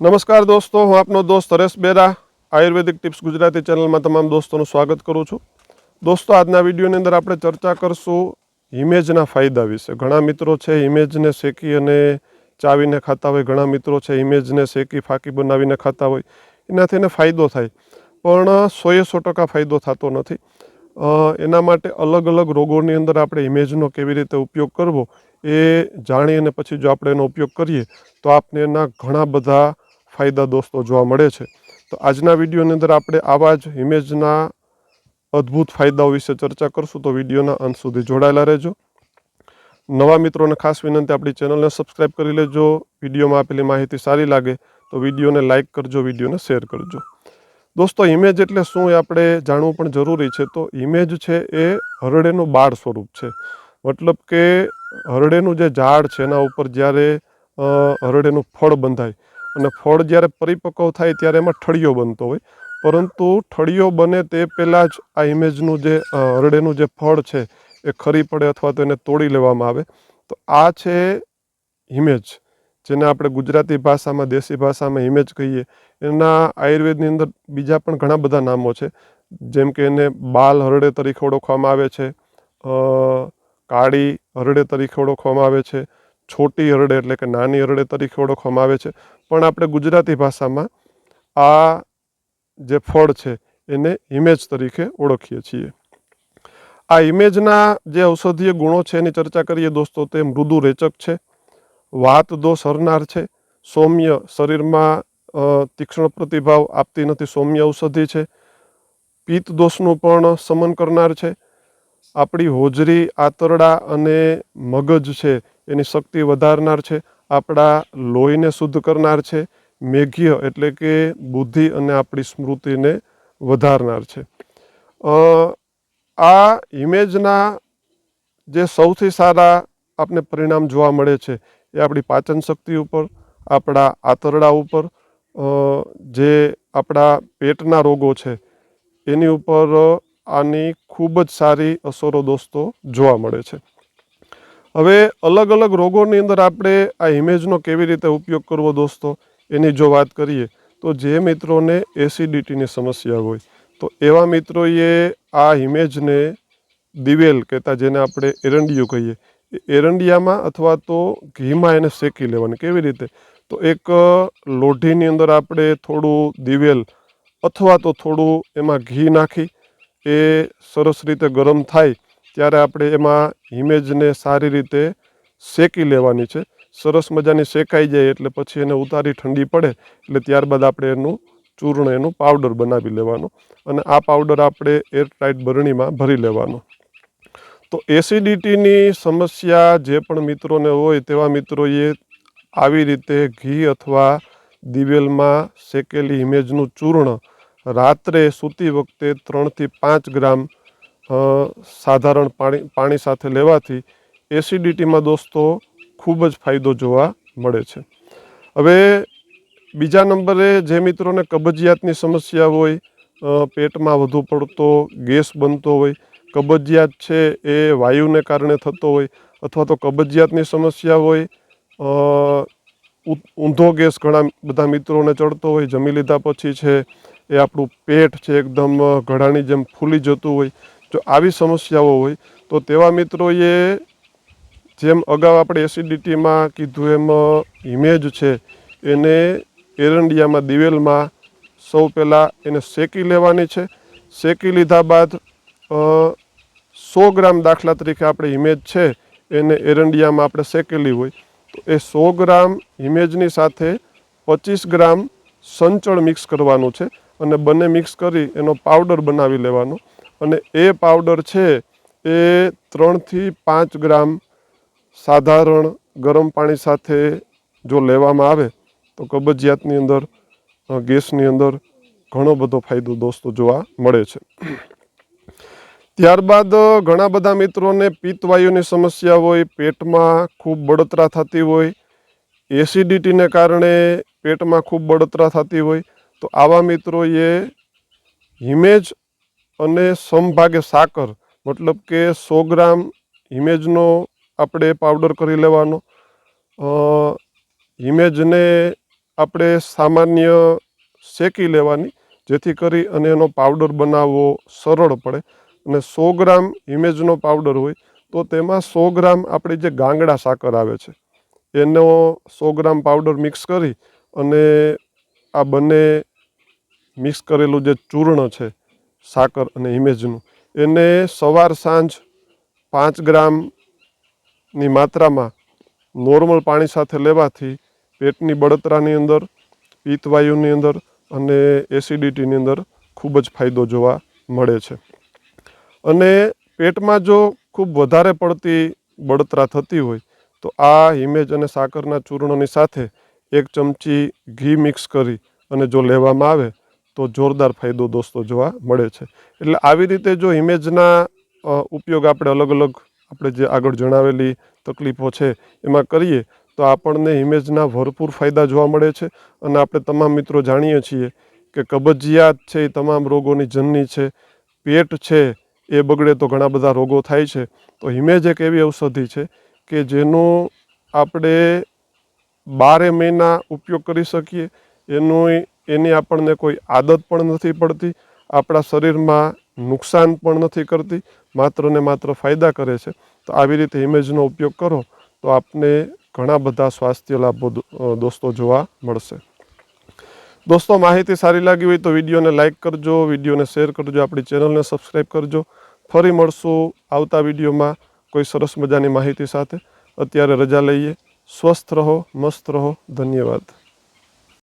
નમસ્કાર દોસ્તો, હું આપનો દોસ્ત હરેશ બેરા, આયુર્વેદિક ટિપ્સ ગુજરાતી ચેનલમાં તમામ દોસ્તોનું સ્વાગત કરું છું. દોસ્તો, આજના વિડીયોની અંદર આપણે ચર્ચા કરશું હિમેજના ફાયદા વિશે. ઘણા મિત્રો છે હિમેજને શેકી અને ચાવીને ખાતા હોય, ઘણા મિત્રો છે હિમેજને શેકી, ફાંકી બનાવીને ખાતા હોય, એનાથી એને ફાયદો થાય. પણ સોએ સો ટકા ફાયદો થતો નથી. એના માટે અલગ અલગ રોગોની અંદર આપણે ઇમેજનો કેવી રીતે ઉપયોગ કરવો એ જાણી અને પછી જો આપણે એનો ઉપયોગ કરીએ, તો આપને એના ઘણા બધા ફાયદા દોસ્તો જોવા મળે છે. તો આજના વિડીયોની અંદર આપણે આવા જ ઇમેજના અદ્ભુત ફાયદાઓ વિશે ચર્ચા કરશું. તો વિડીયોના અંત સુધી જોડાયેલા રહેજો. નવા મિત્રોને ખાસ વિનંતી, આપણી ચેનલને સબસ્ક્રાઈબ કરી લેજો. વિડીયોમાં આપેલી માહિતી સારી લાગે તો વિડીયોને લાઇક કરજો, વિડીયોને શેર કરજો. દોસ્તો ઇમેજ એટલે શું એ આપણે જાણવું પણ જરૂરી છે. તો ઇમેજ છે એ હરડેનું બાળ સ્વરૂપ છે. મતલબ કે હરડેનું જે ઝાડ છે એના ઉપર જ્યારે હરડેનું ફળ બંધાય અને ફળ જ્યારે પરિપક્વ થાય ત્યારે એમાં ઠળિયો બનતો હોય. પરંતુ ઠળિયો બને તે પહેલાં જ આ ઇમેજનું જે હરડેનું જે ફળ છે એ ખરી પડે અથવા તો એને તોડી લેવામાં આવે. તો આ છે ઇમેજ જેને આપણે ગુજરાતી ભાષામાં, દેશી ભાષામાં ઇમેજ કહીએ. એના આયુર્વેદની અંદર બીજા પણ ઘણા બધા નામો છે. જેમ કે એને બાલ હરડે તરીકે ઓળખવામાં આવે છે કાળી હરડે તરીકે ઓળખવામાં આવે છે, છોટી હરડે એટલે કે નાની હરડે તરીકે ઓળખવામાં આવે છે. પણ આપણે ગુજરાતી ભાષામાં આ જે ફળ છે, એને ઇમેજ તરીકે ઓળખીએ છીએ. આ ઇમેજના જે ઔષધીય ગુણો છે, એની ચર્ચા કરીએ દોસ્તો, તે મૃદુ રેચક છે, વાત દોષ હરનાર છે, સૌમ્ય શરીરમાં તીક્ષ્ણ પ્રતિભાવ આપતી નથી, સૌમ્ય ઔષધિ છે, પિત્ત દોષનું પણ શમન કરનાર છે, આપણી હોજરી, આંતરડા અને મગજ છે, એની શક્તિ વધારનાર છે આપણા લોહીને શુદ્ધ કરનાર છે, મેઘ્ય એટલે કે બુદ્ધિ અને આપણી સ્મૃતિને વધારનાર છે. આ ઇમેજના જે સૌથી સારા આપને પરિણામ જોવા મળે છે એ આપણી પાચન શક્તિ ઉપર, આપણા આંતરડા ઉપર જે આપણા પેટના રોગો છે, એની ઉપર આની ખૂબ જ સારી અસરો દોસ્તો જોવા મળે છે. હવે અલગ અલગ રોગોની અંદર આપણે આ ઇમેજનો કેવી રીતે ઉપયોગ કરવો દોસ્તો, એની જો વાત કરીએ, તો જે મિત્રોને એસિડિટીની સમસ્યા હોય, તો એવા મિત્રોએ આ ઇમેજને દિવેલ કહેતા જેને આપણે એરંડિયું કહીએ એરંડિયામાં અથવા તો ઘીમાં એને શેકી લેવાની. કેવી રીતે? તો એક લોઢીની અંદર આપણે થોડું દિવેલ અથવા તો થોડું એમાં ઘી નાખી, એ સરસ રીતે ગરમ થાય ત્યારે આપણે એમાં ઇમેજને સારી રીતે શેકી લેવાની છે. સરસ મજાની શેકાઈ જાય એટલે પછી એને ઉતારી ઠંડી પડે એટલે ત્યારબાદ આપણે એનું ચૂર્ણ, એનું પાવડર બનાવી લેવાનું અને આ પાવડર આપણે એરટાઇટ બરણીમાં ભરી લેવાનો. તો એસિડિટીની સમસ્યા જે પણ મિત્રોને હોય તેવા મિત્રોએ આવી રીતે ઘી અથવા દિવેલમાં શેકેલી ઇમેજનું ચૂર્ણ રાત્રે સૂતી વખતે ત્રણથી પાંચ ગ્રામ સાધારણ પાણી પાણી સાથે લેવાથી એસિડિટીમાં દોસ્તો ખૂબ જ ફાયદો જોવા મળે છે. હવે બીજા નંબરે જે મિત્રોને કબજિયાતની સમસ્યા હોય પેટમાં વધુ પડતો ગેસ બનતો હોય, કબજિયાત છે એ વાયુને કારણે થતો હોય અથવા તો કબજિયાતની સમસ્યા હોય ઊંધો ગેસ ઘણા બધા મિત્રોને ચડતો હોય, જમી લીધા પછી છે એ આપણું પેટ છે એકદમ ઘડાની જેમ ફૂલી જતું હોય જો આવી સમસ્યાઓ હોય, તો તેવા મિત્રોએ જેમ અગાઉ આપણે એસિડિટીમાં કીધું એમ ઇમેજ છે, એને એરંડિયામાં, દિવેલમાં સૌ પહેલાં એને શેકી લેવાની છે. શેકી લીધા બાદ સો ગ્રામ દાખલા તરીકે આપણે ઇમેજ છે, એને એરંડિયામાં આપણે શેકેલી હોય. તો એ સો ગ્રામ ઇમેજની સાથે પચીસ ગ્રામ સંચળ મિક્સ કરવાનું છે અને બંને મિક્સ કરી એનો પાવડર બનાવી લેવાનો. અને એ પાવડર છે એ ત્રણથી પાંચ ગ્રામ સાધારણ ગરમ પાણી સાથે જો લેવામાં આવે તો કબજિયાતની અંદર ગેસની અંદર ઘણો બધો ફાયદો દોસ્તો જોવા મળે છે. ત્યારબાદ ઘણા બધા મિત્રોને પિત્તવાયુની સમસ્યા હોય, પેટમાં ખૂબ બળતરા થતી હોય, એસિડિટીને કારણે પેટમાં ખૂબ બળતરા થતી હોય, તો આવા મિત્રોએ હિમેજ અને સમભાગે સાકર, મતલબ કે સો ગ્રામ હિમેજનો આપણે પાવડર કરી લેવાનો. હિમેજને આપણે સામાન્ય શેકી લેવાની, જેથી કરી અને એનો પાવડર બનાવવો સરળ પડે. અને સો ગ્રામ હિમેજનો પાવડર હોય, તો તેમાં સો ગ્રામ આપણી જે ગાંગડા સાકર આવે છે, એનો સો ગ્રામ પાવડર મિક્સ કરી અને આ બંને મિક્સ કરેલું જે ચૂર્ણ છે સાકર અને ઇમેજનું એને સવાર સાંજ પાંચ ગ્રામની માત્રામાં નોર્મલ પાણી સાથે લેવાથી પેટની બળતરાની અંદર, પિત્તવાયુની અંદર અને એસિડિટીની અંદર ખૂબ જ ફાયદો જોવા મળે છે. અને પેટમાં જો ખૂબ વધારે પડતી બળતરા થતી હોય, તો આ હિમેજ અને સાકરના ચૂર્ણની સાથે એક ચમચી ઘી મિક્સ કરી અને જો લેવામાં આવે તો જોરદાર ફાયદો દોસ્તો જોવા મળે છે. એટલે આવી રીતે જો હિમેજના ઉપયોગ આપણે અલગ અલગ આપણે જે આગળ જણાવેલી તકલીફો છે એમાં કરીએ, તો આપણને હિમેજના ભરપૂર ફાયદા જોવા મળે છે. અને આપણે તમામ મિત્રો જાણીએ છીએ કે કબજિયાત છે એ તમામ રોગોની જનની છે, પેટ છે એ બગડે તો ઘણા બધા રોગો થાય છે. તો હિમેજ એક એવી ઔષધિ છે કે જેનો આપણે બારે મહિના ઉપયોગ કરી શકીએ, એનું એની આપણને કોઈ આદત પણ નથી પડતી, આપણા શરીરમાં નુકસાન પણ નથી કરતી, માત્ર ને માત્ર ફાયદા કરે છે. તો આવી રીતે ઇમેજનો ઉપયોગ કરો, તો આપને ઘણા બધા સ્વાસ્થ્ય લાભો દોસ્તો જોવા મળશે. દોસ્તો, માહિતી સારી લાગી હોય તો વિડીયોને લાઇક કરજો, વિડીયોને શેર કરજો, આપણી ચેનલને સબસ્ક્રાઈબ કરજો. ફરી મળશું આવતા વિડીયોમાં કોઈ સરસ મજાની માહિતી સાથે. અત્યારે રજા લઈએ. સ્વસ્થ રહો, મસ્ત રહો. ધન્યવાદ.